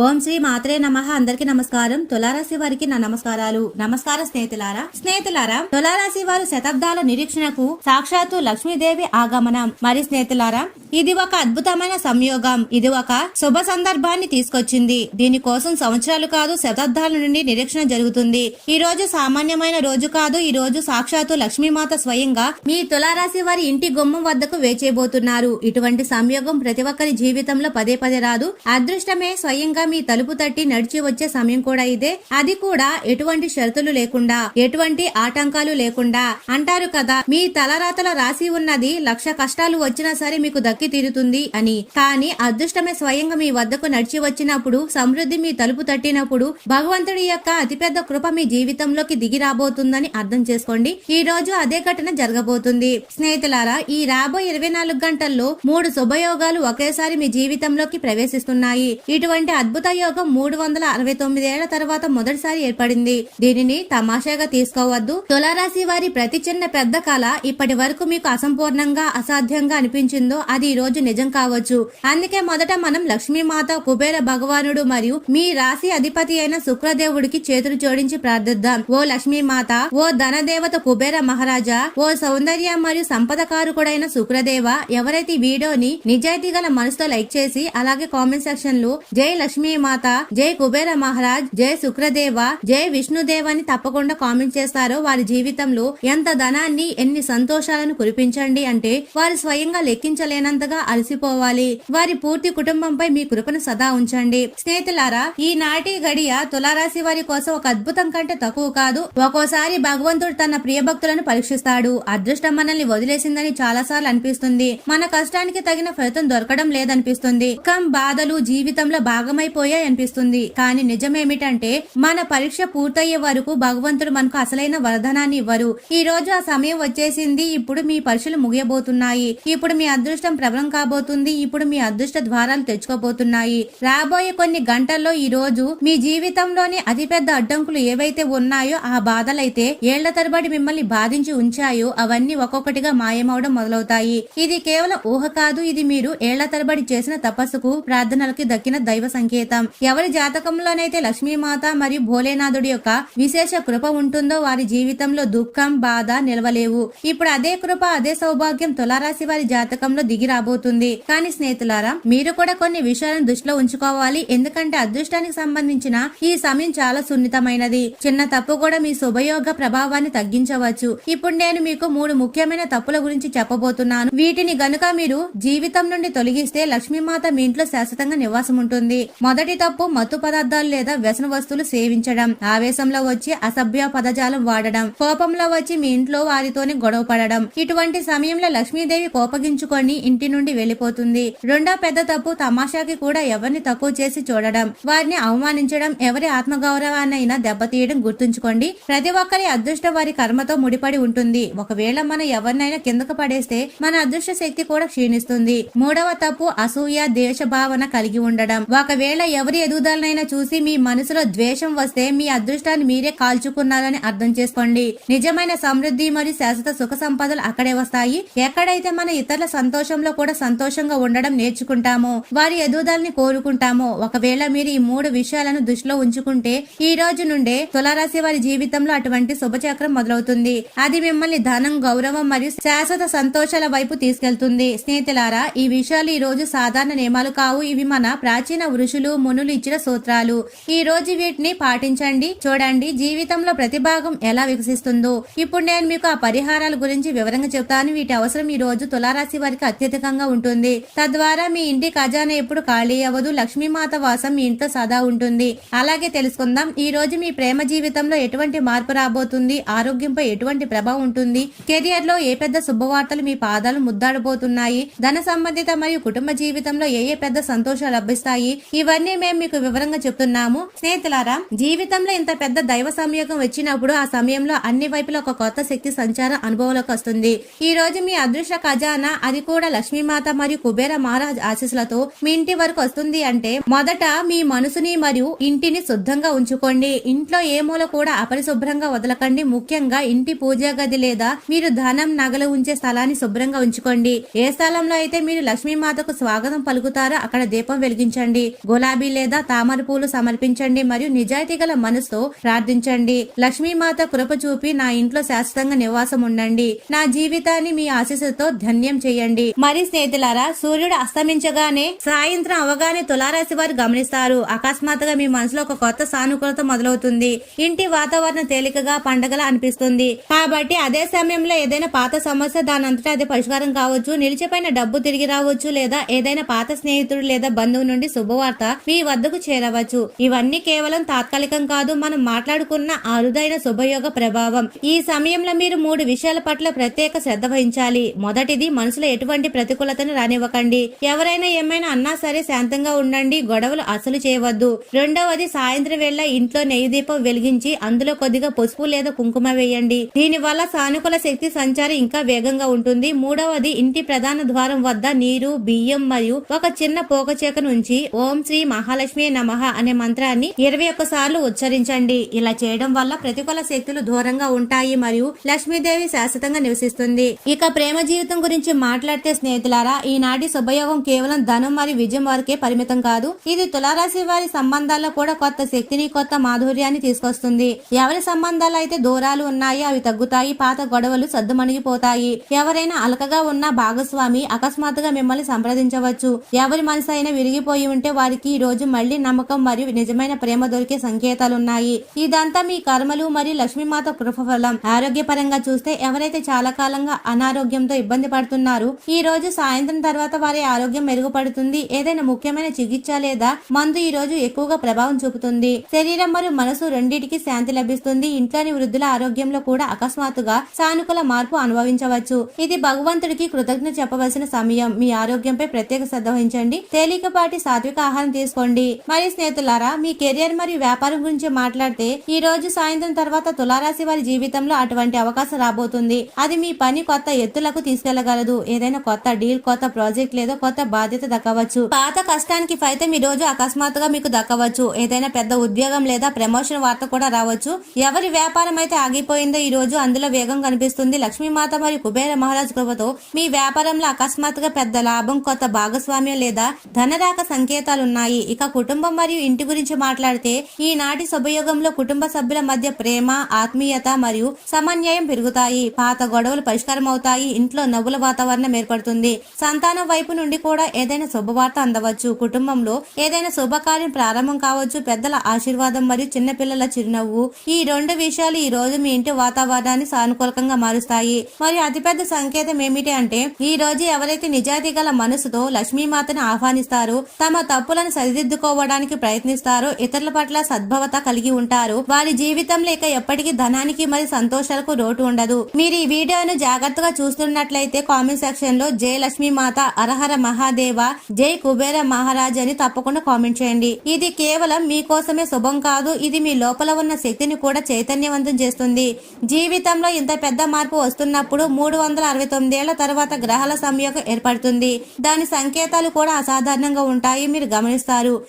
ఓం శ్రీ మాత్రే నమ. అందరికి నమస్కారం. తులారాశి వారికి నా నమస్కారాలు. నమస్కారం స్నేహితులారా. స్నేహితులారా తులారాశి వారు శతాబ్దాల నిరీక్షణకు సాక్షాత్తు లక్ష్మీదేవి ఆగమనం. మరి స్నేహితులారా ఇది ఒక అద్భుతమైన సంయోగం. ఇది ఒక శుభ సందర్భాన్ని తీసుకొచ్చింది. దీనికోసం సంవత్సరాలు కాదు శతాబ్దాల నుండి నిరీక్షణ జరుగుతుంది. ఈ రోజు సామాన్యమైన రోజు కాదు. ఈ రోజు సాక్షాత్తు లక్ష్మీమాత స్వయంగా మీ తులారాశి వారి ఇంటి గుమ్మం వద్దకు వేచేయబోతున్నారు ఇటువంటి సంయోగం ప్రతి ఒక్కరి జీవితంలో పదే పదే రాదు. అదృష్టమే స్వయంగా మీ తలుపు తట్టి నడిచి వచ్చే సమయం కూడా ఇదే. అది కూడా ఎటువంటి షరతులు లేకుండా ఎటువంటి ఆటంకాలు లేకుండా. అంటారు కదా మీ తలరాతల రాసి ఉన్నది లక్ష కష్టాలు వచ్చినా సరే మీకు దక్కి తీరుతుంది అని. కానీ అదృష్టమే స్వయంగా మీ వద్దకు నడిచి వచ్చినప్పుడు సమృద్ధి మీ తలుపు తట్టినప్పుడు భగవంతుడి యొక్క అతిపెద్ద కృప మీ జీవితంలోకి దిగి రాబోతుందని అర్థం చేసుకోండి. ఈ రోజు అదే ఘటన జరగబోతుంది. స్నేహితులారా ఈ రాబోయే ఇరవై నాలుగు గంటల్లో మూడు శుభయోగాలు ఒకేసారి మీ జీవితంలోకి ప్రవేశిస్తున్నాయి. ఇటువంటి అద్భుత యోగం మూడు వందల అరవై తొమ్మిది ఏళ్ళ తర్వాత మొదటిసారి ఏర్పడింది. దీనిని తమాషాగా తీసుకోవద్దు. తులారాశి వారి ప్రతి చిన్న పెద్ద కళ ఇప్పటి వరకు మీకు అసంపూర్ణంగా అసాధ్యంగా అనిపించిందో అది ఈ రోజు నిజం కావచ్చు. అందుకే మొదట మనం లక్ష్మీమాత కుబేర భగవానుడు మరియు మీ రాశి అధిపతి అయిన శుక్రదేవుడికి చేతులు జోడించి ప్రార్థిద్దాం. ఓ లక్ష్మీమాత ఓ ధనదేవత కుబేర మహారాజా ఓ సౌందర్య మరియు సంపద కారుకుడైన శుక్రదేవ ఎవరైతే ఈ వీడియోని నిజాయితీ గల మనసుతో లైక్ చేసి అలాగే కామెంట్ సెక్షన్లో జై లక్ష్మీమాత జై కుబేర మహారాజ్ జై శుక్రదేవ జై విష్ణుదేవ్ అని తప్పకుండా కామెంట్ చేస్తారో వారి జీవితంలో ఎంత ధనాన్ని ఎన్ని సంతోషాలను కురిపించండి అంటే వారు స్వయంగా లెక్కించలేనంతగా అలసిపోవాలి. వారి పూర్తి కుటుంబంపై మీ కృపను సదా ఉంచండి. స్నేహితులారా ఈ నాటి గడియ తులారాశి వారి కోసం ఒక అద్భుతం కంటే తక్కువ కాదు. ఒక్కోసారి భగవంతుడు తన ప్రియ భక్తులను పరీక్షిస్తాడు. అదృష్టం మనల్ని వదిలేసిందని చాలా సార్లు అనిపిస్తుంది. మన కష్టానికి తగిన ఫలితం దొరకడం లేదనిపిస్తుంది. కం బాధలు జీవితంలో భాగమై అనిపిస్తుంది. కానీ నిజమేమిటంటే మన పరీక్ష పూర్తయ్యే వరకు భగవంతుడు మనకు అసలైన వరదనాన్ని ఇవ్వరు. ఈ రోజు ఆ సమయం వచ్చేసింది. ఇప్పుడు మీ పరీక్షలు ముగియబోతున్నాయి. ఇప్పుడు మీ అదృష్టం ప్రబలం కాబోతుంది. ఇప్పుడు మీ అదృష్ట ద్వారాలు తెచ్చుకోబోతున్నాయి. రాబోయే కొన్ని గంటల్లో ఈ రోజు మీ జీవితంలోని అతిపెద్ద అడ్డంకులు ఏవైతే ఉన్నాయో ఆ బాధలైతే ఏళ్ళ తరబడి మిమ్మల్ని బాధించి ఉంచాయో అవన్నీ ఒక్కొక్కటిగా మాయమవడం మొదలవుతాయి. ఇది కేవలం ఊహ కాదు. ఇది మీరు ఏళ్ళ తరబడి చేసిన తపస్సుకు ప్రార్థనలకి దక్కిన దైవ సంకేతం. ఎవరి జాతకంలోనైతే లక్ష్మీమాత మరియు భోలేనాథుడి యొక్క విశేష కృప ఉంటుందో వారి జీవితంలో దుఃఖం బాధ నిలవలేవు. ఇప్పుడు అదే కృప అదే సౌభాగ్యం తులారాశి వారి జాతకంలో దిగి రాబోతుంది. కానీ స్నేహితులారా మీరు కూడా కొన్ని విషయాలను దృష్టిలో ఉంచుకోవాలి. ఎందుకంటే అదృష్టానికి సంబంధించిన ఈ సమయం చాలా సున్నితమైనది. చిన్న తప్పు కూడా మీ శుభయోగ ప్రభావాన్ని తగ్గించవచ్చు. ఇప్పుడు నేను మీకు మూడు ముఖ్యమైన తప్పుల గురించి చెప్పబోతున్నాను. వీటిని గనుక మీరు జీవితం నుండి తొలగిస్తే లక్ష్మీమాత మీ ఇంట్లో శాశ్వతంగా నివాసం ఉంటుంది. మొదటి తప్పు మత్తు పదార్థాలు లేదా వ్యసన వస్తువులు సేవించడం. ఆవేశంలో వచ్చి అసభ్య పదజాలం వాడడం. కోపంలో వచ్చి మీ ఇంట్లో వారితోనే గొడవ పడడం. ఇటువంటి సమయంలో లక్ష్మీదేవి కోపగించుకొని ఇంటి నుండి వెళ్ళిపోతుంది రెండో పెద్ద తప్పు తమాషాకి కూడా ఎవరిని తక్కువ చేసి చూడడం. వారిని అవమానించడం ఎవరి ఆత్మగౌరవాన్నైనా దెబ్బతీయడం గుర్తుంచుకోండి. ప్రతి ఒక్కరి అదృష్టం వారి కర్మతో ముడిపడి ఉంటుంది. ఒకవేళ మనం ఎవరినైనా కిందకు పడేస్తే మన అదృష్ట శక్తి కూడా క్షీణిస్తుంది. మూడవ తప్పు అసూయ దేశ భావన కలిగి ఉండడం. ఒకవేళ ఎవరి ఎదుగుదలనైనా చూసి మీ మనసులో ద్వేషం వస్తే మీ అదృష్టాన్ని మీరే కాల్చుకున్నారని అర్థం చేసుకోండి. నిజమైన సమృద్ధి మరియు శాశ్వత సుఖ సంపదలు అక్కడే వస్తాయి. ఎక్కడైతే మన ఇతరుల సంతోషంలో కూడా సంతోషంగా ఉండడం నేర్చుకుంటామో వారి ఎదుగుదలని కోరుకుంటామో ఒకవేళ మీరు ఈ మూడు విషయాలను దృష్టిలో ఉంచుకుంటే ఈ రోజు నుండే తులారాశి వారి జీవితంలో అటువంటి శుభచక్రం మొదలవుతుంది. అది మిమ్మల్ని ధనం గౌరవం మరియు శాశ్వత సంతోషాల వైపు తీసుకెళ్తుంది. స్నేహితులారా ఈ విషయాలు ఈ రోజు సాధారణ నియమాలు కావు. ఇవి మన ప్రాచీన ఋషులు మునులు ఇచ్చిన సూత్రాలు. ఈ రోజు వీటిని పాటించండి. చూడండి జీవితంలో ప్రతి భాగం ఎలా వికసిస్తుందో. ఇప్పుడు నేను మీకు ఆ పరిహారాల గురించి వివరంగా చెప్తాను వీటి అవసరం ఈ రోజు తులారాశి వారికి అత్యధికంగా ఉంటుంది. తద్వారా మీ ఇంటి ఖజానా ఎప్పుడు ఖాళీ అవ్వదు. లక్ష్మీమాత వాసం మీ ఇంట్లో సదా ఉంటుంది. అలాగే తెలుసుకుందాం. ఈ రోజు మీ ప్రేమ జీవితంలో ఎటువంటి మార్పు రాబోతుంది? ఆరోగ్యంపై ఎటువంటి ప్రభావం ఉంటుంది? కెరియర్లో ఏ పెద్ద శుభవార్తలు మీ పాదాలు ముద్దాడబోతున్నాయి? ధన సంబంధిత మరియు కుటుంబ జీవితంలో ఏ ఏ పెద్ద సంతోషాలు లభిస్తాయి? ఇవన్నీ మేము మీకు వివరంగా చెప్తున్నాము. స్నేహితులారా జీవితంలో ఇంత పెద్ద దైవ సంయోగం వచ్చినప్పుడు ఆ సమయంలో అన్ని వైపులా ఒక కొత్త శక్తి సంచారం అనుభవంలోకి వస్తుంది. ఈ రోజు మీ అదృష్ట ఖజానా అది కూడా లక్ష్మీమాత మరియు కుబేర మహారాజ్ ఆశీస్సులతో మీ ఇంటి వరకు వస్తుంది అంటే మొదట మీ మనసుని మరియు ఇంటిని శుద్ధంగా ఉంచుకోండి. ఇంట్లో ఏ మూల కూడా అపరిశుభ్రంగా వదలకండి. ముఖ్యంగా ఇంటి పూజా గది లేదా మీరు ధనం నగలు ఉంచే స్థలాన్ని శుభ్రంగా ఉంచుకోండి. ఏ స్థలంలో అయితే మీరు లక్ష్మీమాతకు స్వాగతం పలుకుతారో అక్కడ దీపం వెలిగించండి. గులాబీ గులాబీ లేదా తామర పూలు సమర్పించండి మరియు నిజాయితీ గల మనసుతో ప్రార్థించండి. లక్ష్మీమాత కృప చూపి నా ఇంట్లో శాశ్వతంగా నివాసం ఉండండి. నా జీవితాన్ని మీ ఆశీస్సుతో ధన్యం చేయండి. మరి స్నేహితులారా సూర్యుడు అస్తమించగానే సాయంత్రం అవగానే తులారాశి వారు గమనిస్తారు. అకస్మాత్తుగా మీ మనసులో ఒక కొత్త సానుకూలత మొదలవుతుంది. ఇంటి వాతావరణం తేలికగా పండగలా అనిపిస్తుంది. కాబట్టి అదే సమయంలో ఏదైనా పాత సమస్య దాని అంతటా అది పరిష్కారం కావచ్చు. నిలిచిపోయిన డబ్బు తిరిగి రావచ్చు లేదా ఏదైనా పాత స్నేహితుడు లేదా బంధువు నుండి శుభవార్త మీ వద్దకు చేరవచ్చు. ఇవన్నీ కేవలం తాత్కాలికం కాదు మనం మాట్లాడుకున్న అరుదైన శుభయోగ ప్రభావం. ఈ సమయంలో మీరు మూడు విషయాల పట్ల ప్రత్యేక శ్రద్ధ వహించాలి. మొదటిది మనసులో ఎటువంటి ప్రతికూలతను రానివ్వకండి. ఎవరైనా ఏమైనా అన్నా సరే శాంతంగా ఉండండి గొడవలు అసలు చేయవద్దు. రెండవది సాయంత్రం వేళ ఇంట్లో నెయ్యి దీపం వెలిగించి అందులో కొద్దిగా పసుపు లేదా కుంకుమ వేయండి. దీని వల్ల సానుకూల శక్తి సంచారం ఇంకా వేగంగా ఉంటుంది. మూడవది ఇంటి ప్రధాన ద్వారం వద్ద నీరు బియ్యం మరియు ఒక చిన్న పోకచేక నుంచి ఓం శ్రీ మహాలక్ష్మి నమః అనే మంత్రాన్ని ఇరవై ఒక్క సార్లు ఉచ్చరించండి. ఇలా చేయడం వల్ల ప్రతికూల శక్తులు దూరంగా ఉంటాయి మరియు లక్ష్మీదేవి శాశ్వతంగా నివసిస్తుంది. ఇక ప్రేమ జీవితం గురించి మాట్లాడితే స్నేహితులారా ఈనాటి శుభయోగం కేవలం ధనం మరియు విజయం వరకే పరిమితం కాదు. ఇది తులారాశి వారి సంబంధాల్లో కూడా కొత్త శక్తిని కొత్త మాధుర్యాన్ని తీసుకొస్తుంది. ఎవరి సంబంధాలు అయితే దూరాలు ఉన్నాయో అవి తగ్గుతాయి పాత గొడవలు సద్దుమణిగిపోతాయి ఎవరైనా అలకగా ఉన్న భాగస్వామి అకస్మాత్తుగా మిమ్మల్ని సంప్రదించవచ్చు. ఎవరి మనసు అయినా విరిగిపోయి ఉంటే వారికి ఈ రోజు మళ్ళీ నమ్మకం మరియు నిజమైన ప్రేమ దొరికే సంకేతాలున్నాయి. ఇదంతా మీ కర్మలు మరియు లక్ష్మీమాత కృపఫలం. ఆరోగ్యపరంగా చూస్తే ఎవరైతే చాలా కాలంగా అనారోగ్యంతో ఇబ్బంది పడుతున్నారు ఈ రోజు సాయంత్రం తర్వాత వారి ఆరోగ్యం మెరుగుపడుతుంది. ఏదైనా ముఖ్యమైన చికిత్స లేదా మందు ఈ రోజు ఎక్కువగా ప్రభావం చూపుతుంది. శరీరం మరియు మనసు రెండింటికి శాంతి లభిస్తుంది. ఇంట్లోని వృద్ధుల ఆరోగ్యంలో కూడా అకస్మాత్తుగా సానుకూల మార్పు అనుభవించవచ్చు. ఇది భగవంతుడికి కృతజ్ఞత చెప్పవలసిన సమయం. మీ ఆరోగ్యంపై ప్రత్యేక శ్రద్ధ వహించండి. తేలికపాటి సాత్విక ఆహారం తీసుకోండి. మరి స్నేహితులారా మీ కెరియర్ మరియు వ్యాపారం గురించి మాట్లాడితే ఈ రోజు సాయంత్రం తర్వాత తులారాశి వారి జీవితంలో అటువంటి అవకాశం రాబోతుంది. అది మీ పని కొత్త ఎత్తులకు తీసుకెళ్ళగలదు. ఏదైనా కొత్త డీల్ కొత్త ప్రాజెక్ట్ లేదా కొత్త బాధ్యత దక్కవచ్చు. పాత కష్టానికి ఫలితం ఈ రోజు అకస్మాత్తుగా మీకు దక్కవచ్చు. ఏదైనా పెద్ద ఉద్యోగం లేదా ప్రమోషన్ వార్త కూడా రావచ్చు. ఎవరి వ్యాపారం అయితే ఆగిపోయిందో ఈ రోజు అందులో వేగం కనిపిస్తుంది. లక్ష్మీమాత మరియు కుబేర మహారాజ్ కృపతో మీ వ్యాపారంలో అకస్మాత్తుగా పెద్ద లాభం కొత్త భాగస్వామ్యం లేదా ధనరాక సంకేతాలు ఉన్నాయి. ఇక కుటుంబం మరియు ఇంటి గురించి మాట్లాడితే ఈనాటి శుభయోగంలో కుటుంబ సభ్యుల మధ్య ప్రేమ ఆత్మీయత మరియు సమన్వయం పెరుగుతాయి. పాత గొడవలు పరిష్కారం అవుతాయి ఇంట్లో నవ్వుల వాతావరణం ఏర్పడుతుంది. సంతానం వైపు నుండి కూడా ఏదైనా శుభవార్త అందవచ్చు. కుటుంబంలో ఏదైనా శుభకార్యం ప్రారంభం కావచ్చు. పెద్దల ఆశీర్వాదం మరియు చిన్నపిల్లల చిరునవ్వు. ఈ రెండు విషయాలు ఈ రోజు మీ ఇంటి వాతావరణాన్ని సానుకూలకంగా మారుస్తాయి. మరియు అతిపెద్ద సంకేతం ఏమిటి అంటే ఈ రోజు ఎవరైతే నిజాయితీ గల మనసుతో లక్ష్మీమాతను ఆహ్వానిస్తారో తమ తప్పులను సరిదిద్దుకోవడానికి ప్రయత్నిస్తారు. ఇతరుల పట్ల సద్భవత కలిగి ఉంటారు. వారి జీవితంలో ఇక ఎప్పటికీ ధనానికి మరి సంతోషాలకు లోటు ఉండదు. మీరు ఈ వీడియోను జాగ్రత్తగా చూస్తున్నట్లయితే కామెంట్ సెక్షన్లో జై లక్ష్మీమాత అరహర మహాదేవ జై కుబేర మహారాజ్ అని తప్పకుండా కామెంట్ చేయండి. ఇది కేవలం మీకోసమే శుభం కాదు ఇది మీ లోపల ఉన్న శక్తిని కూడా చైతన్యవంతం చేస్తుంది. జీవితంలో ఇంత పెద్ద మార్పు వస్తున్నప్పుడు మూడు వందల అరవై తొమ్మిదేళ్ళ తర్వాత గ్రహాల సంయోగం ఏర్పడుతుంది. దాని సంకేతాలు కూడా అసాధారణంగా ఉంటాయి. మీరు గమనిస్తారు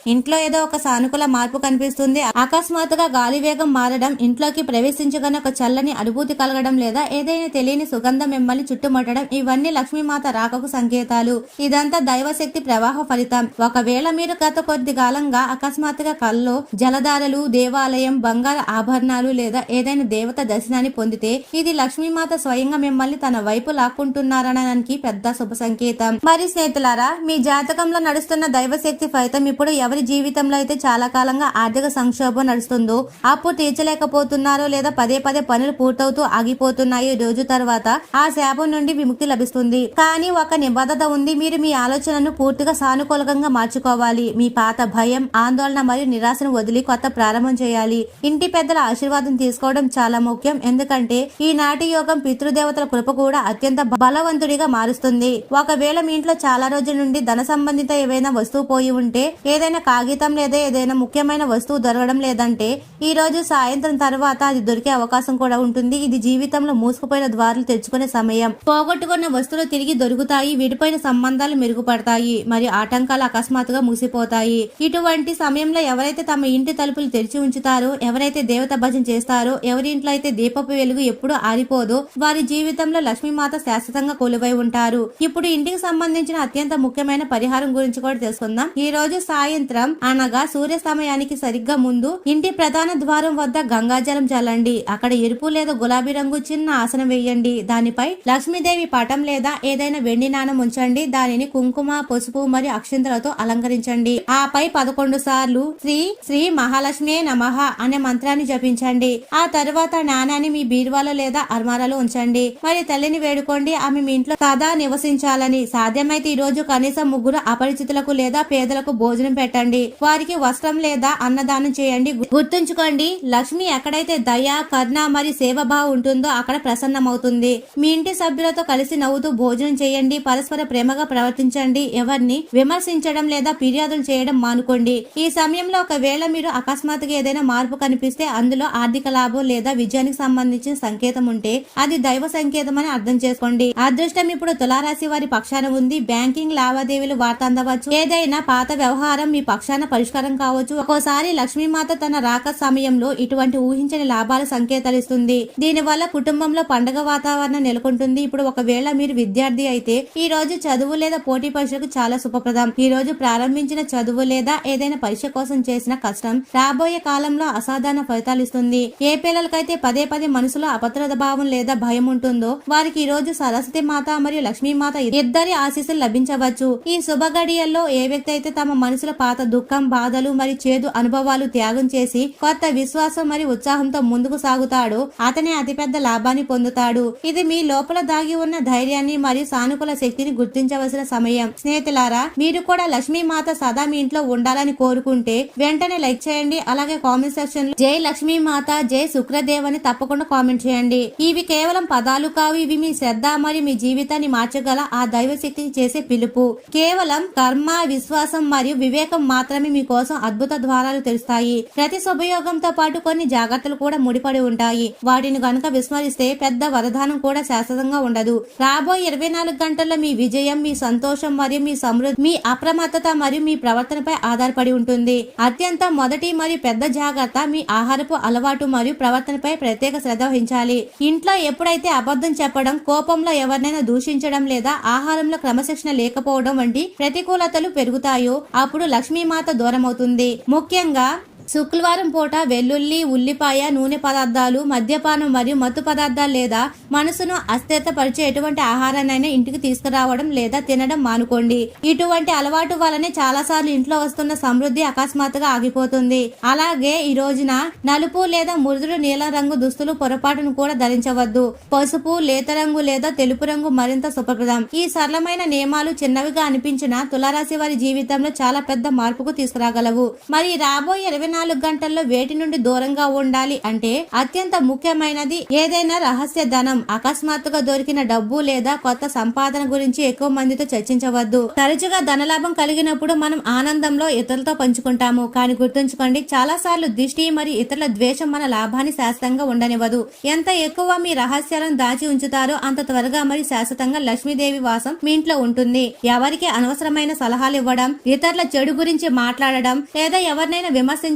ఇంట్లో ఏదో ఒక సానుకూల మార్పు కనిపిస్తుంది. అకస్మాత్తుగా గాలి వేగం మారడం ఇంట్లోకి ప్రవేశించగానే ఒక చల్లని అనుభూతి కలగడం లేదా ఏదైనా తెలియని సుగంధం మిమ్మల్ని చుట్టుముట్టడం ఇవన్నీ లక్ష్మీమాత రాకకు సంకేతాలు. ఇదంతా దైవశక్తి ప్రవాహ ఫలితం. ఒకవేళ మీరు గత కొద్ది కాలంగా అకస్మాత్తుగా కల్లో జలధారలు దేవాలయం బంగారు ఆభరణాలు లేదా ఏదైనా దేవత దర్శనాన్ని పొందితే ఇది లక్ష్మీమాత స్వయంగా మిమ్మల్ని తన వైపు లాక్కుంటున్నారనడానికి పెద్ద శుభ సంకేతం. మరి స్నేహితులారా మీ జాతకంలో నడుస్తున్న దైవశక్తి ఫలితం ఇప్పుడు ఎవరి జీవితంలో అయితే చాలా కాలంగా ఆర్థిక సంక్షోభం నడుస్తుందో అప్పు తీర్చలేకపోతున్నారో లేదా పదే పదే పనులు పూర్తవుతూ ఆగిపోతున్నాయో రోజు తర్వాత ఆ శాపం నుండి విముక్తి లభిస్తుంది. కానీ ఒక నిబద్ధత ఉంది. మీరు మీ ఆలోచనను పూర్తిగా సానుకూలంగా మార్చుకోవాలి. మీ పాత భయం ఆందోళన మరియు నిరాశను వదిలి కొత్త ప్రారంభం చేయాలి. ఇంటి పెద్దల ఆశీర్వాదం తీసుకోవడం చాలా ముఖ్యం. ఎందుకంటే ఈనాటి యోగం పితృదేవతల కృప కూడా అత్యంత బలవంతుడిగా మారుస్తుంది. ఒకవేళ మీ ఇంట్లో చాలా రోజుల నుండి ధన సంబంధిత ఏవైనా వస్తువు పోయి ఉంటే ఏదైనా కాగితం లేదా ఏదైనా ముఖ్యమైన వస్తువు దొరకడం లేదంటే ఈ రోజు సాయంత్రం తర్వాత అది దొరికే అవకాశం కూడా ఉంటుంది. ఇది జీవితంలో మూసుకుపోయిన ద్వారాలు తెచ్చుకునే సమయం. పోగొట్టుకున్న వస్తువులు తిరిగి దొరుకుతాయి. విడిపోయిన సంబంధాలు మెరుగుపడతాయి. మరియు ఆటంకాలు అకస్మాత్తుగా మూసిపోతాయి. ఇటువంటి సమయంలో ఎవరైతే తమ ఇంటి తలుపులు తెరిచి ఉంచుతారో ఎవరైతే దేవత భజన చేస్తారో ఎవరి ఇంట్లో అయితే దీపపు వెలుగు ఎప్పుడూ ఆరిపోదో వారి జీవితంలో లక్ష్మీమాత శాశ్వతంగా కొలువై ఉంటారు. ఇప్పుడు ఇంటికి సంబంధించిన అత్యంత ముఖ్యమైన పరిహారం గురించి కూడా తెలుసుకుందాం. ఈ రోజు సాయంత్రం అనగా సూర్య సమయానికి సరిగ్గా ముందు ఇంటి ప్రధాన ద్వారం వద్ద గంగాజలం చల్లండి. అక్కడ ఎరుపు లేదా గులాబీ రంగు చిన్న ఆసనం వేయండి. దానిపై లక్ష్మీదేవి పటం లేదా ఏదైనా వెండి నాణం ఉంచండి. దానిని కుంకుమ పసుపు మరియు అక్షింతలతో అలంకరించండి. ఆపై పదకొండు సార్లు శ్రీ శ్రీ మహాలక్ష్మి నమః అనే మంత్రాన్ని జపించండి. ఆ తరువాత నాణాన్ని మీ బీరువాలో లేదా అర్మారాలో ఉంచండి. మరి తల్లిని వేడుకోండి. ఆమె మీ ఇంట్లో సదా నివసించాలని. సాధ్యమైతే ఈ రోజు కనీసం ముగ్గురు అపరిచితులకు లేదా పేదలకు భోజనం పెట్టండి. వారికి వస్త్రం లేదా అన్నదానం చేయండి. గుర్తుంచుకోండి లక్ష్మి ఎక్కడైతే దయ కరుణ మరియు సేవభావం ఉంటుందో అక్కడ ప్రసన్నమవుతుంది. మీ ఇంటి సభ్యులతో కలిసి నవ్వుతూ భోజనం చేయండి. పరస్పర ప్రేమగా ప్రవర్తించండి. ఎవరిని విమర్శించడం లేదా ఫిర్యాదులు చేయడం మానుకోండి. ఈ సమయంలో ఒకవేళ మీరు అకస్మాత్తుగా ఏదైనా మార్పు కనిపిస్తే అందులో ఆర్థిక లాభం లేదా విజయానికి సంబంధించిన సంకేతం ఉంటే అది దైవ సంకేతం అని అర్థం చేసుకోండి. అదృష్టం ఇప్పుడు తులారాశి వారి పక్షాన ఉంది. బ్యాంకింగ్ లావాదేవీలు వార్త అందవచ్చు. ఏదైనా పాత వ్యవహారం మీ పక్షాన పరిష్కారం కావచ్చు. ఒక్కోసారి లక్ష్మీమాత తన రాక సమయంలో ఇటువంటి ఊహించని లాభాల సంకేతాలు ఇస్తుంది దీనివల్ల కుటుంబంలో పండగ వాతావరణం నెలకొంటుంది. ఇప్పుడు ఒకవేళ మీరు విద్యార్థి అయితే ఈ రోజు చదువు లేదా పోటీ పరీక్షకు చాలా శుభప్రదం. ఈ రోజు ప్రారంభించిన చదువు లేదా ఏదైనా పరీక్ష కోసం చేసిన కష్టం రాబోయే కాలంలో అసాధారణ ఫలితాలు ఇస్తుంది ఏ పిల్లలకైతే పదే పదే మనసులో అభద్రత భావం లేదా భయం ఉంటుందో వారికి ఈ రోజు సరస్వతి మాత మరియు లక్ష్మీమాత ఇద్దరి ఆశీస్సులు లభించవచ్చు. ఈ శుభ గడియల్లో ఏ వ్యక్తి అయితే తమ మనుషుల పాత దుఃఖం బాధలు మరియు చేదు అనుభవాలు త్యాగం చేసి కొత్త విశ్వాసం మరియు ఉత్సాహంతో ముందుకు సాగుతాడు. అతనే అతిపెద్ద లాభాన్ని పొందుతాడు. ఇది మీ లోపల దాగి ఉన్న ధైర్యాన్ని మరియు సానుకూల శక్తిని గుర్తించవలసిన సమయం. స్నేహితులారా మీరు కూడా లక్ష్మీ మాత సదా మీ ఇంట్లో ఉండాలని కోరుకుంటే వెంటనే లైక్ చేయండి. అలాగే కామెంట్ సెక్షన్లో జై లక్ష్మీమాత జై శుక్రదేవ్ అని తప్పకుండా కామెంట్ చేయండి. ఇవి కేవలం పదాలు కావు. ఇవి మీ శ్రద్ధ మరియు మీ జీవితాన్ని మార్చగల ఆ దైవ శక్తిని చేసే పిలుపు. కేవలం కర్మ విశ్వాసం మరియు వివేకం మాత్రమే మీకోసం అద్భుత ద్వారాలు తెరుస్తాయి. ప్రతి శుభయోగంతో పాటు కొన్ని జాగ్రత్తలు కూడా ముడిపడి ఉంటాయి. వాటిని గనుక విస్మరిస్తే పెద్ద వరదానం కూడా శాశ్వతంగా ఉండదు. రాబోయే ఇరవై నాలుగు గంటల్లో మీ విజయం మీ సంతోషం మరియు మీ సమృద్ధి మీ అప్రమత్తత మరియు మీ ప్రవర్తనపై ఆధారపడి ఉంటుంది. అత్యంత మొదటి మరియు పెద్ద జాగ్రత్త మీ ఆహారపు అలవాటు మరియు ప్రవర్తనపై ప్రత్యేక శ్రద్ధ వహించాలి. ఇంట్లో ఎప్పుడైతే అబద్ధం చెప్పడం కోపంలో ఎవరినైనా దూషించడం లేదా ఆహారంలో క్రమశిక్షణ లేకపోవడం వంటి ప్రతికూలతలు పెరుగుతాయో అప్పుడు లక్ష్మీమాత దూరమవుతుంది. ముఖ్యంగా శుక్రవారం పూట వెల్లుల్లి ఉల్లిపాయ నూనె పదార్థాలు మద్యపానం మరియు మత్తు పదార్థాలు లేదా మనసును అస్థిరతపరిచే ఎటువంటి ఆహారాన్నైనా ఇంటికి తీసుకురావడం లేదా తినడం మానుకోండి. ఇటువంటి అలవాటు వలనే చాలా సార్లు ఇంట్లో వస్తున్న సమృద్ధి అకస్మాత్తుగా ఆగిపోతుంది. అలాగే ఈ రోజున నలుపు లేదా మృదుడు నీలం రంగు దుస్తులు పొరపాటును కూడా ధరించవద్దు. పసుపు లేత రంగు లేదా తెలుపు రంగు మరింత సుప్రదం ఈ సరళమైన నియమాలు చిన్నవిగా అనిపించిన తులారాశి వారి జీవితంలో చాలా పెద్ద మార్పుకు తీసుకురాగలవు. మరి రాబోయే ఇరవై నాలుగు గంటల్లో వేటి నుండి దూరంగా ఉండాలి అంటే అత్యంత ముఖ్యమైనది ఏదైనా రహస్య ధనం. అకస్మాత్తుగా దొరికిన డబ్బు లేదా కొత్త సంపాదన గురించి ఎక్కువ మందితో చర్చించవద్దు. తరచుగా ధనలాభం కలిగినప్పుడు మనం ఆనందంలో ఇతరులతో పంచుకుంటాము. కానీ గుర్తుంచుకోండి చాలా సార్లు దిష్టి మరియు ఇతరుల ద్వేషం మన లాభాన్ని శాశ్వతంగా ఉండనివ్వదు. ఎంత ఎక్కువ మీ రహస్యాలను దాచి ఉంచుతారో అంత త్వరగా మరియు శాశ్వతంగా లక్ష్మీదేవి వాసం మీ ఇంట్లో ఉంటుంది. ఎవరికి అనవసరమైన సలహాలు ఇవ్వడం ఇతరుల చెడు గురించి మాట్లాడడం లేదా ఎవరినైనా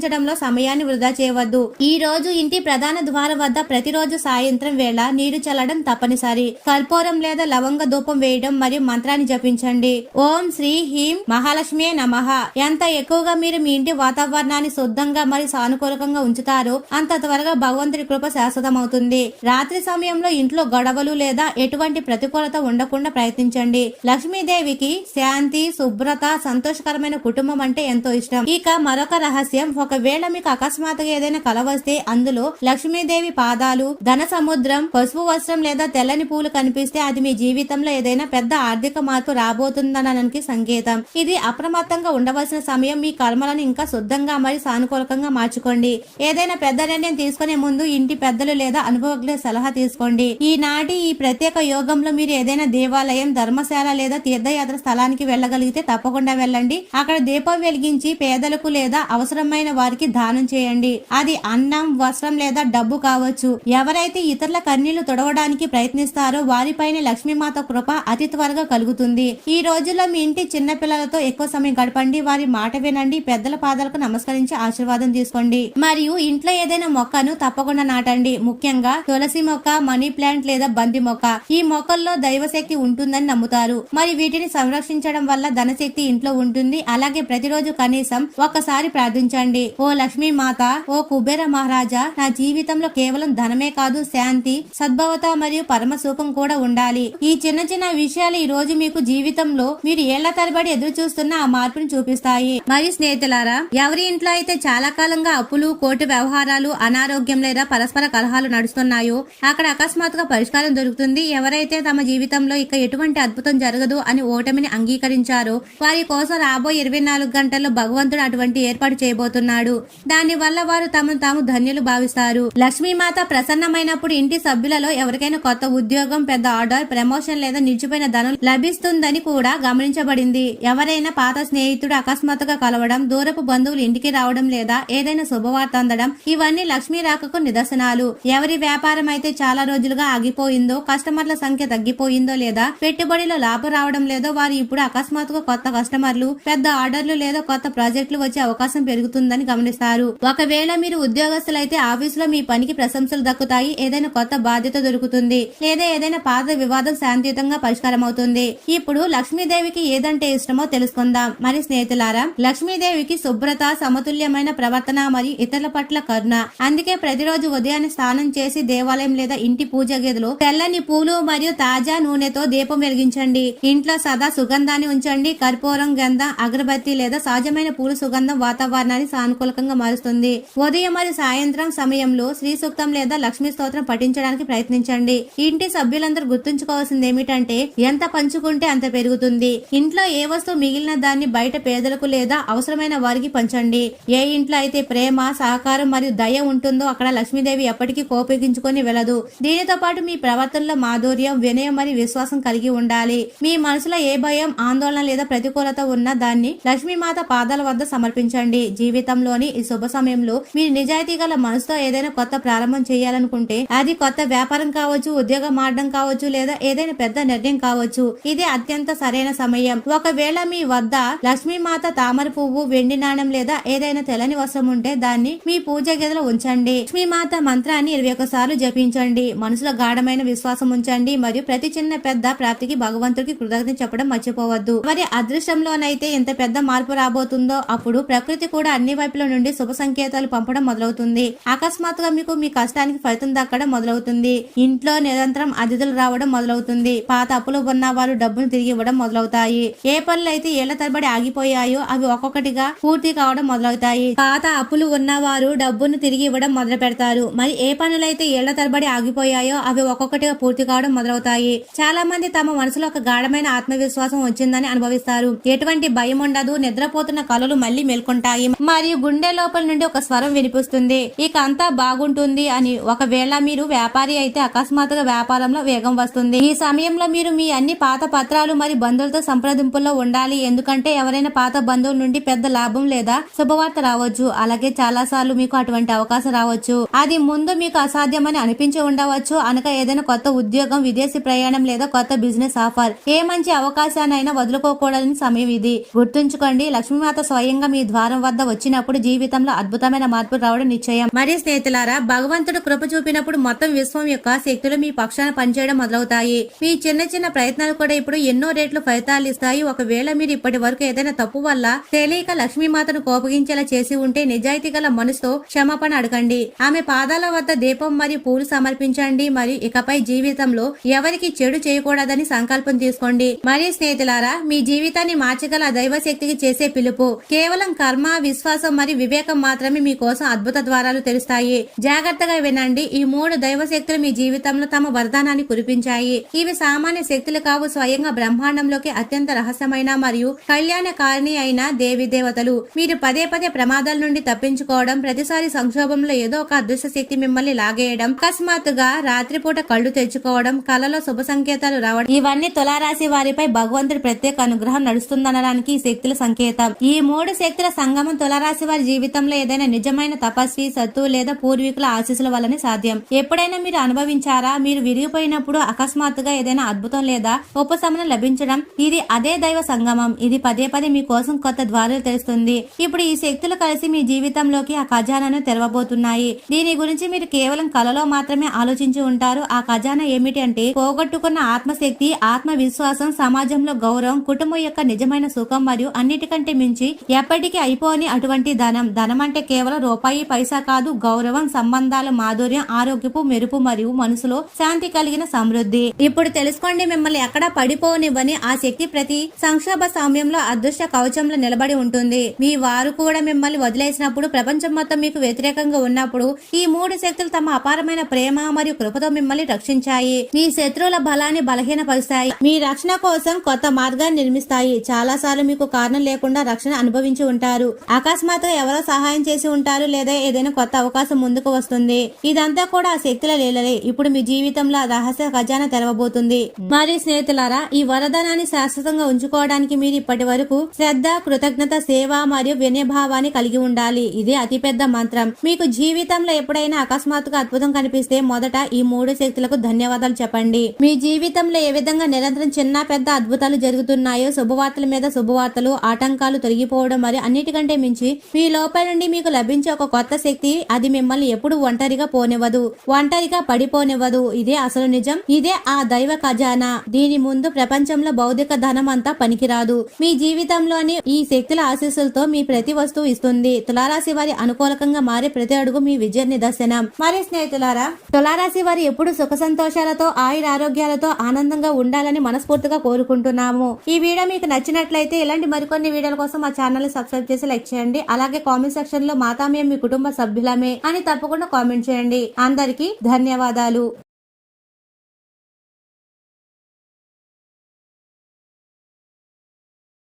విమర్శించడంలో సమయాన్ని వృధా చేయవద్దు. ఈ రోజు ఇంటి ప్రధాన ద్వారం వద్ద ప్రతిరోజు సాయంత్రం వేళ నీరు చల్లడం తప్పనిసరి. కర్పూరం లేదా లవంగ ధూపం వేయడం మరియు మంత్రాన్ని జపించండి. ఓం శ్రీ హీం మహాలక్ష్మి నమః. ఎంత ఎక్కువగా మీరు మీ ఇంటి వాతావరణాన్ని శుద్ధంగా మరియు సానుకూలకంగా ఉంచుతారో అంత త్వరగా భగవంతుడి కృప శాశ్వతమవుతుంది. రాత్రి సమయంలో ఇంట్లో గొడవలు లేదా ఎటువంటి ప్రతికూలత ఉండకుండా ప్రయత్నించండి. లక్ష్మీదేవికి శాంతి శుభ్రత సంతోషకరమైన కుటుంబం అంటే ఎంతో ఇష్టం. ఇక మరొక రహస్యం ఒక ఒకవేళ మీకు అకస్మాత్తుగా ఏదైనా కల వస్తే అందులో లక్ష్మీదేవి పాదాలు ధన సముద్రం పసుపు వస్త్రం లేదా తెల్లని పూలు కనిపిస్తే అది మీ జీవితంలో ఏదైనా పెద్ద ఆర్థిక మార్పు రాబోతుందనడానికి సంకేతం. ఇది అప్రమత్తంగా ఉండవలసిన సమయం. మీ కర్మలను ఇంకా శుద్ధంగా మరియు సానుకూలకంగా మార్చుకోండి. ఏదైనా పెద్ద నిర్ణయం తీసుకునే ముందు ఇంటి పెద్దలు లేదా అనుభవజ్ఞ సలహా తీసుకోండి. ఈనాటి ఈ ప్రత్యేక యోగంలో మీరు ఏదైనా దేవాలయం ధర్మశాల లేదా తీర్థయాత్ర స్థలానికి వెళ్ళగలిగితే తప్పకుండా వెళ్ళండి. అక్కడ దీపం వెలిగించి పేదలకు లేదా అవసరమైన వారి వారికి దానం చేయండి. అది అన్నం వస్త్రం లేదా డబ్బు కావచ్చు. ఎవరైతే ఇతరుల కన్నీళ్ళు తొడవడానికి ప్రయత్నిస్తారో వారిపైన లక్ష్మీమాత కృప అతి త్వరగా కలుగుతుంది. ఈ రోజుల్లో మీ ఇంటి చిన్న పిల్లలతో ఎక్కువ సమయం గడపండి. వారి మాట వినండి. పెద్దల పాదాలకు నమస్కరించి ఆశీర్వాదం తీసుకోండి. మరియు ఇంట్లో ఏదైనా మొక్కను తప్పకుండా నాటండి. ముఖ్యంగా తులసి మొక్క మనీ ప్లాంట్ లేదా బంతి మొక్క. ఈ మొక్కల్లో దైవశక్తి ఉంటుందని నమ్ముతారు. మరి వీటిని సంరక్షించడం వల్ల ధనశక్తి ఇంట్లో ఉంటుంది. అలాగే ప్రతిరోజు కనీసం ఒక్కసారి ప్రార్థించండి. ఓ లక్ష్మీ మాత ఓ కుబేర మహారాజా నా జీవితంలో కేవలం ధనమే కాదు శాంతి సద్భవత మరియు పరమ సుఖం కూడా ఉండాలి. ఈ చిన్న చిన్న విషయాలు ఈ రోజు మీకు జీవితంలో మీరు ఏళ్ళ తరబడి ఎదురు చూస్తున్న ఆ మార్పును చూపిస్తాయి. మరియు స్నేహితులారా ఎవరి ఇంట్లో అయితే చాలా కాలంగా అప్పులు కోర్టు వ్యవహారాలు అనారోగ్యం లేదా పరస్పర కలహాలు నడుస్తున్నాయో అక్కడ అకస్మాత్తుగా పరిష్కారం దొరుకుతుంది. ఎవరైతే తమ జీవితంలో ఇక ఎటువంటి అద్భుతం జరగదు అని ఓటమిని అంగీకరించారో వారి కోసం రాబోయే ఇరవై నాలుగు గంటల్లో భగవంతుడు అటువంటి ఏర్పాటు చేయబోతున్నాడు. దాని వల్ల వారు తమను తాము ధన్యులు భావిస్తారు. లక్ష్మీమాత ప్రసన్నమైనప్పుడు ఇంటి సభ్యులలో ఎవరికైనా కొత్త ఉద్యోగం పెద్ద ఆర్డర్ ప్రమోషన్ లేదా నిలిచిపోయిన ధనం లభిస్తుందని కూడా గమనించబడింది. ఎవరైనా పాత స్నేహితుడు అకస్మాత్తుగా కలవడం దూరపు బంధువులు ఇంటికి రావడం లేదా ఏదైనా శుభవార్త అందడం ఇవన్నీ లక్ష్మీ రాకకు నిదర్శనాలు. ఎవరి వ్యాపారం అయితే చాలా రోజులుగా ఆగిపోయిందో కస్టమర్ల సంఖ్య తగ్గిపోయిందో లేదా పెట్టుబడిలో లాభం రావడం లేదో వారు ఇప్పుడు అకస్మాత్తుగా కొత్త కస్టమర్లు పెద్ద ఆర్డర్లు లేదా కొత్త ప్రాజెక్టులు వచ్చే అవకాశం పెరుగుతుందని గమనిస్తారు. ఒకవేళ మీరు ఉద్యోగస్తులైతే ఆఫీసులో మీ పనికి ప్రశంసలు దక్కుతాయి ఏదైనా కొత్త బాధ్యత దొరుకుతుంది లేదా ఏదైనా పాత వివాదం శాంతియుతంగా పరిష్కారం అవుతుంది ఇప్పుడు లక్ష్మీదేవికి ఏదంటే ఇష్టమో తెలుసుకుందాం. మరి స్నేహితులారా లక్ష్మీదేవికి శుభ్రత సమతుల్యమైన ప్రవర్తన మరియు ఇతరుల పట్ల కరుణ. అందుకే ప్రతిరోజు ఉదయాన్నే స్నానం చేసి దేవాలయం లేదా ఇంటి పూజ గదిలో తెల్లని పూలు మరియు తాజా నూనెతో దీపం వెలిగించండి. ఇంట్లో సదా సుగంధాన్ని ఉంచండి. కర్పూరం గంధం అగరబత్తి లేదా సహజమైన పూల సుగంధం వాతావరణాన్ని సానుకూలకంగా మారుస్తుంది. ఉదయం మరియు సాయంత్రం సమయంలో శ్రీ సూక్తం లేదా లక్ష్మీ స్తోత్రం పఠించడానికి ప్రయత్నించండి. ఇంటి సభ్యులందరూ గుర్తుంచుకోవాల్సింది ఏమిటంటే ఎంత పంచుకుంటే అంత పెరుగుతుంది. ఇంట్లో ఏ వస్తువు మిగిలిన దాన్ని బయట పేదలకు లేదా అవసరమైన వారికి పంచండి. ఏ ఇంట్లో అయితే ప్రేమ సహకారం మరియు దయ ఉంటుందో అక్కడ లక్ష్మీదేవి ఎప్పటికీ కోపగించుకొని వెళ్ళదు దీనితో పాటు మీ ప్రవర్తనలో మాధుర్యం వినయం మరియు విశ్వాసం కలిగి ఉండాలి. మీ మనసులో ఏ భయం ఆందోళన లేదా ప్రతికూలత ఉన్నా దాన్ని లక్ష్మీమాత పాదాల వద్ద సమర్పించండి. జీవితంలో జీవితంలోని ఈ శుభ సమయంలో మీరు నిజాయితీ గల మనసుతో ఏదైనా కొత్త ప్రారంభం చేయాలనుకుంటే అది కొత్త వ్యాపారం కావచ్చు ఉద్యోగం మారడం కావచ్చు లేదా ఏదైనా పెద్ద నిర్ణయం కావచ్చు. ఇది అత్యంత సరైన సమయం. ఒకవేళ మీ వద్ద లక్ష్మీమాత తామర పువ్వు వెండి నాణం లేదా ఏదైనా తెల్లని వస్త్రం ఉంటే దాన్ని మీ పూజ గదిలో ఉంచండి. లక్ష్మీమాత మంత్రాన్ని ఇరవై సార్లు జపించండి. మనసులో గాఢమైన విశ్వాసం ఉంచండి మరియు ప్రతి చిన్న పెద్ద ప్రాప్తికి భగవంతుడికి కృతజ్ఞత చెప్పడం మర్చిపోవద్దు. మరి అదృష్టంలోనైతే ఎంత పెద్ద మార్పు రాబోతుందో అప్పుడు ప్రకృతి కూడా అన్ని వైపు వైపుల నుండి శుభ సంకేతాలు పంపడం మొదలవుతుంది. అకస్మాత్తుగా మీకు మీ కష్టానికి ఫలితం దక్కడం మొదలవుతుంది. ఇంట్లో నిరంతరం అతిథులు రావడం మొదలవుతుంది. పాత అప్పులు ఉన్న వారు డబ్బును తిరిగి ఇవ్వడం మొదలవుతాయి. ఏ పనులు అయితే ఏళ్ళ తరబడి ఆగిపోయాయో అవి ఒక్కొక్కటిగా పూర్తి కావడం మొదలవుతాయి. పాత అప్పులు ఉన్నవారు డబ్బును తిరిగి ఇవ్వడం మొదలు పెడతారు. మరి ఏ పనులైతే ఏళ్ళ తరబడి ఆగిపోయాయో అవి ఒక్కొక్కటిగా పూర్తి కావడం మొదలవుతాయి. చాలా మంది తమ మనసులో ఒక గాఢమైన ఆత్మవిశ్వాసం వచ్చిందని అనుభవిస్తారు. ఎటువంటి భయం ఉండదు. నిద్రపోతున్న కళలు మళ్ళీ మేల్కొంటాయి. మరియు గుండె లోపల నుండి ఒక స్వరం వినిపిస్తుంది. ఇక అంతా బాగుంటుంది అని ఒకవేళ మీరు వ్యాపారి అయితే అకస్మాత్తుగా వ్యాపారంలో వేగం వస్తుంది. ఈ సమయంలో మీరు మీ అన్ని పాత పత్రాలు మరియు బంధువులతో సంప్రదింపుల్లో ఉండాలి. ఎందుకంటే ఎవరైనా పాత బంధువుల నుండి పెద్ద లాభం లేదా శుభవార్త రావచ్చు. అలాగే చాలా సార్లు మీకు అటువంటి అవకాశం రావచ్చు. అది ముందు మీకు అసాధ్యమని అనిపించి ఉండవచ్చు. అనక ఏదైనా కొత్త ఉద్యోగం విదేశీ ప్రయాణం లేదా కొత్త బిజినెస్ ఆఫర్ ఏ మంచి అవకాశాన్నైనా వదులుకోకూడని సమయం ఇది. గుర్తుంచుకోండి లక్ష్మీమాత స్వయంగా మీ ద్వారం వద్ద వచ్చినప్పుడు జీవితంలో అద్భుతమైన మార్పు రావడం నిశ్చయం. మరి స్నేహితులారా భగవంతుడు కృప చూపినప్పుడు మొత్తం విశ్వం యొక్క శక్తులు మీ పక్షాన పనిచేయడం మొదలవుతాయి. మీ చిన్న చిన్న ప్రయత్నాలు కూడా ఇప్పుడు ఎన్నో రేట్లు ఫలితాలు ఇస్తాయి. ఒకవేళ మీరు ఇప్పటి వరకు ఏదైనా తప్పు వల్ల తెలియక లక్ష్మీమాతను కోపగించేలా చేసి ఉంటే నిజాయితీ గల మనసుతో క్షమాపణ అడగండి. ఆమె పాదాల వద్ద దీపం మరియు పూలు సమర్పించండి. మరియు ఇకపై జీవితంలో ఎవరికి చెడు చేయకూడదని సంకల్పం తీసుకోండి. మరి స్నేహితులారా మీ జీవితాన్ని మార్చగల ఆ దైవ శక్తికి చేసే పిలుపు. కేవలం కర్మ విశ్వాసం మరియు వివేకం మాత్రమే మీకోసం అద్భుత ద్వారాలు తెరుస్తాయి. జాగ్రత్తగా వినండి. ఈ మూడు దైవ శక్తులు మీ జీవితంలో తమ వరదానాన్ని కురిపించాయి. ఇవి సామాన్య శక్తులు కావు. స్వయంగా బ్రహ్మాండంలోకి అత్యంత రహస్యమైన మరియు కళ్యాణకారిణి అయిన దేవి దేవతలు. మీరు పదే పదే ప్రమాదాల నుండి తప్పించుకోవడం ప్రతిసారి సంక్షోభంలో ఏదో ఒక అదృశ్య శక్తి మిమ్మల్ని లాగేయడం అకస్మాత్తుగా రాత్రిపూట కళ్ళు తెచ్చుకోవడం కలలో శుభ సంకేతాలు రావడం ఇవన్నీ తులారాశి వారిపై భగవంతుడి ప్రత్యేక అనుగ్రహం నడుస్తుందనడానికి ఈ శక్తుల సంకేతం. ఈ మూడు శక్తుల సంగమం తులారాశి వారి వారి జీవితంలో ఏదైనా నిజమైన తపస్వి సత్తు లేదా పూర్వీకుల ఆశీస్సుల వల్లనే సాధ్యం. ఎప్పుడైనా మీరు అనుభవించారా? మీరు విరిగిపోయినప్పుడు అకస్మాత్తుగా ఏదైనా అద్భుతం లేదా ఉపశమనం లభించడం? ఇది అదే దైవ సంగమం. ఇది పదే పదే మీ కోసం కొత్త ద్వారాలు తెరుస్తుంది. ఇప్పుడు ఈ శక్తులు కలిసి మీ జీవితంలోకి ఆ ఖజానాను తెరవబోతున్నాయి. దీని గురించి మీరు కేవలం కలలో మాత్రమే ఆలోచించి ఉంటారు. ఆ ఖజానా ఏమిటి అంటే పోగొట్టుకున్న ఆత్మశక్తి ఆత్మవిశ్వాసం సమాజంలో గౌరవం కుటుంబం యొక్క నిజమైన సుఖం మరియు అన్నిటికంటే మించి ఎప్పటికీ అయిపోని అటువంటి ధనం. ధనం అంటే కేవలం రూపాయి పైసా కాదు గౌరవం సంబంధాల మాధుర్యం ఆరోగ్యపు మెరుపు మరియు మనసులో శాంతి కలిగిన సమృద్ధి. ఇప్పుడు తెలుసుకోండి మిమ్మల్ని ఎక్కడ పడిపోనివ్వని. ఆ శక్తి ప్రతి సంక్షోభ సమయంలో అదృష్ట కవచంలో నిలబడి ఉంటుంది. మీ వారు కూడా మిమ్మల్ని వదిలేసినప్పుడు ప్రపంచం మొత్తం మీకు వ్యతిరేకంగా ఉన్నప్పుడు ఈ మూడు శక్తులు తమ అపారమైన ప్రేమ మరియు కృపతో మిమ్మల్ని రక్షించాయి. మీ శత్రువుల బలాన్ని బలహీనపరుస్తాయి. మీ రక్షణ కోసం కొత్త మార్గాన్ని నిర్మిస్తాయి. చాలా సార్లు మీకు కారణం లేకుండా రక్షణ అనుభవించి ఉంటారు. అకస్మాత్తుగా ఎవరో సహాయం చేసి ఉంటారు లేదా ఏదైనా కొత్త అవకాశం ముందుకు వస్తుంది. ఇదంతా కూడా ఆ శక్తుల లీలలే. ఇప్పుడు మీ జీవితంలో రహస్య ఖజానా తెరవబోతుంది. మరియు స్నేహితులారా ఈ వరదానాన్ని శాశ్వతంగా ఉంచుకోవడానికి మీరు ఇప్పటి వరకు శ్రద్ధ కృతజ్ఞత సేవ మరియు వినయభావాన్ని కలిగి ఉండాలి. ఇది అతిపెద్ద మంత్రం. మీకు జీవితంలో ఎప్పుడైనా అకస్మాత్తుగా అద్భుతం కనిపిస్తే మొదట ఈ మూడు శక్తులకు ధన్యవాదాలు చెప్పండి. మీ జీవితంలో ఏ విధంగా నిరంతరం చిన్న పెద్ద అద్భుతాలు జరుగుతున్నాయో శుభవార్తల మీద శుభవార్తలు ఆటంకాలు తొలగిపోవడం మరియు అన్నిటికంటే మించి మీ లోపల నుండి మీకు లభించే ఒక కొత్త శక్తి అది మిమ్మల్ని ఎప్పుడు ఒంటరిగా పోనివ్వదు. ఒంటరిగా పడిపోనివ్వదు. ఇదే అసలు నిజం. ఇదే ఆ దైవ ఖజానా. దీని ముందు ప్రపంచంలో భౌతిక ధనం అంతా పనికిరాదు. మీ జీవితంలోని ఈ శక్తుల ఆశీస్సులతో మీ ప్రతి వస్తువు ఇస్తుంది. తులారాశి వారి అనుకూలకంగా మారే ప్రతి అడుగు మీ విజయ నిదర్శనం. మరి స్నేహితులారా తులారాశి వారి ఎప్పుడు సుఖ సంతోషాలతో ఆయుర ఆరోగ్యాలతో ఆనందంగా ఉండాలని మనస్ఫూర్తిగా కోరుకుంటున్నాము. ఈ వీడియో మీకు నచ్చినట్లయితే ఇలాంటి మరికొన్ని వీడియోల కోసం మా ఛానల్ సబ్స్క్రైబ్ చేసి లైక్ చేయండి. అలాగే కామెంట్ సెక్షన్లో మాతామే మీ కుటుంబ సభ్యులమే అని తప్పకుండా కామెంట్ చేయండి. అందరికీ ధన్యవాదాలు.